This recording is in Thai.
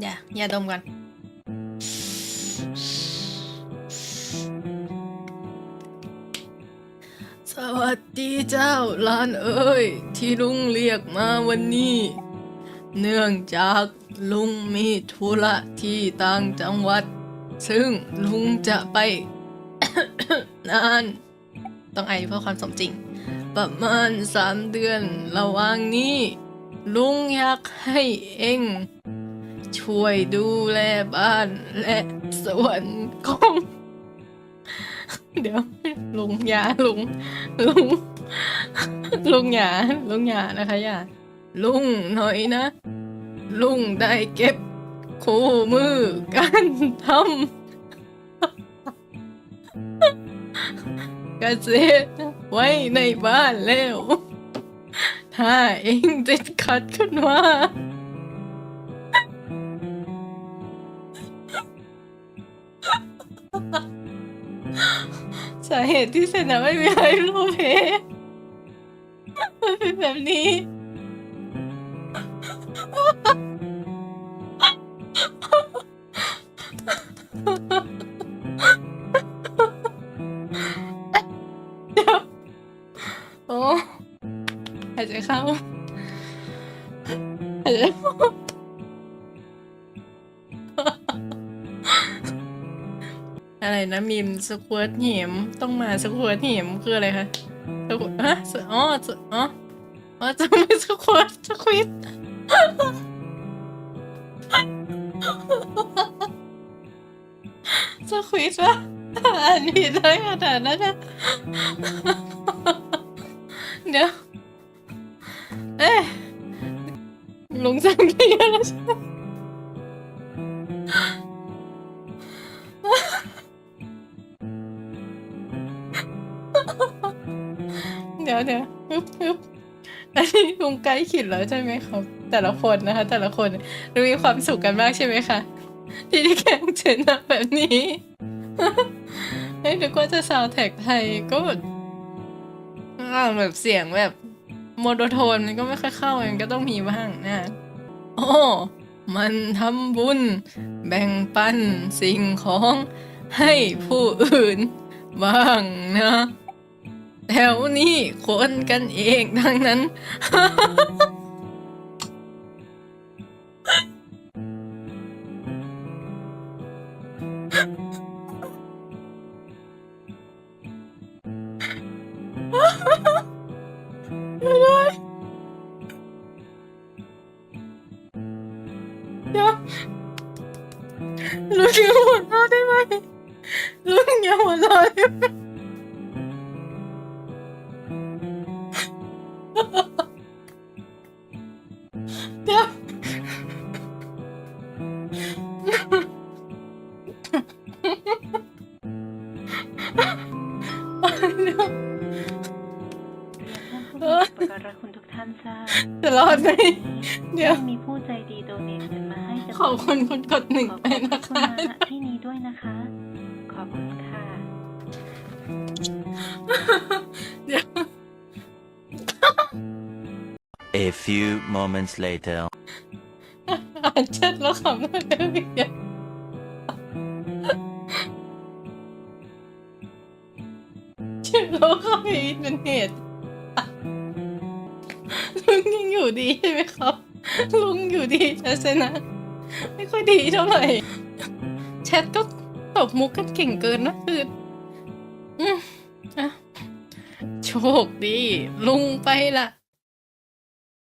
อย่าอย่าดมกันสวัสดีเจ้าลานเอ้ย ที่ลุงเรียกมาวันนี้ เนื่องจากลุงมีธุระที่ต่างจังหวัด ซึ่งลุงจะไป นาน ต้องไอเพื่อความสมจริง ประมาณสามเดือนระหว่างนี้ ลุงอยากให้เอง ช่วยดูแลบ้านและสวนของ เดี๋ยวลุงยาลุงลุงลุงยาลุงยานะคะยาลุงหน่อยนะ ลุงได้เก็บคู่มือการทำเกษตรไว้ในบ้านแล้ว ถ้าเองติดขัดขึ้นมา สาเหตุที่เซนะไม่มีใครรู้เพมันเป็นแบบนี้เดี๋ยวโอ้หายใจเข้าหายใจเข้า อะไรนะมิมสควอตหิมต้องมาสควอตหิมคืออะไรคะสควอตฮะสอ๋อสอ๋ออ๋อจะไม่สควอตสควิตสควิตวะอ่านผิดเลยขนาดนั้นนะเดี๋ยวเอ๊ะลุงสั่งเรียนแล้วใช่ไหม เดี๋ยวเดี๋ยวฮึบฮึบอันนี้ลุงใกล้ขิดแล้วใช่ไหมครับ แต่ละคนนะคะ แต่ละคนดูมีความสุขกันมากใช่ไหมคะที่ได้แข่งเชนะแบบนี้เฮ้ยนึกว่าจะซาวแท็กไทยก็แบบอ่าแบบเสียงแบบโมโนโทนมันก็ไม่ค่อยเข้ามันก็ต้องมีบ้างนะโอ้มันทำบุญ แบ่งปันสิ่งของให้ผู้อื่นบ้างนะ แถวนี้คนกันเองทั้งนั้นไม่ได้เดี๋ยวลุงอย่าหัวเราะได้ไหมลุงอย่าหัวเราะได้ไหม เดี๋ยวเดี๋ยวเรียนท่านผู้มีอุปการะคุณทุกท่านทราบจะรอดไหมเดี๋ยวได้มีผู้ใจดีโดเนทเงินมาให้จำนวนขอบคุณคนกดหนึ่งขอบไปคุณนะคุณคะมาณที่นี้ด้วยนะคะ ขอบคุณค่ะ A few moments later. อ่านแชทแล้วขำเลยพี่เดียวชื่อเราเข้าไปอินเทอร์เน็ตลุงยังอยู่ดีใช่ไหมครับ ลุงอยู่ดีแต่เซนะ ไม่ค่อยดีเท่าไหร่ แชทก็ตบมุกกันเก่งเกินนะคืออืมอะโชคดี ลุงไปละ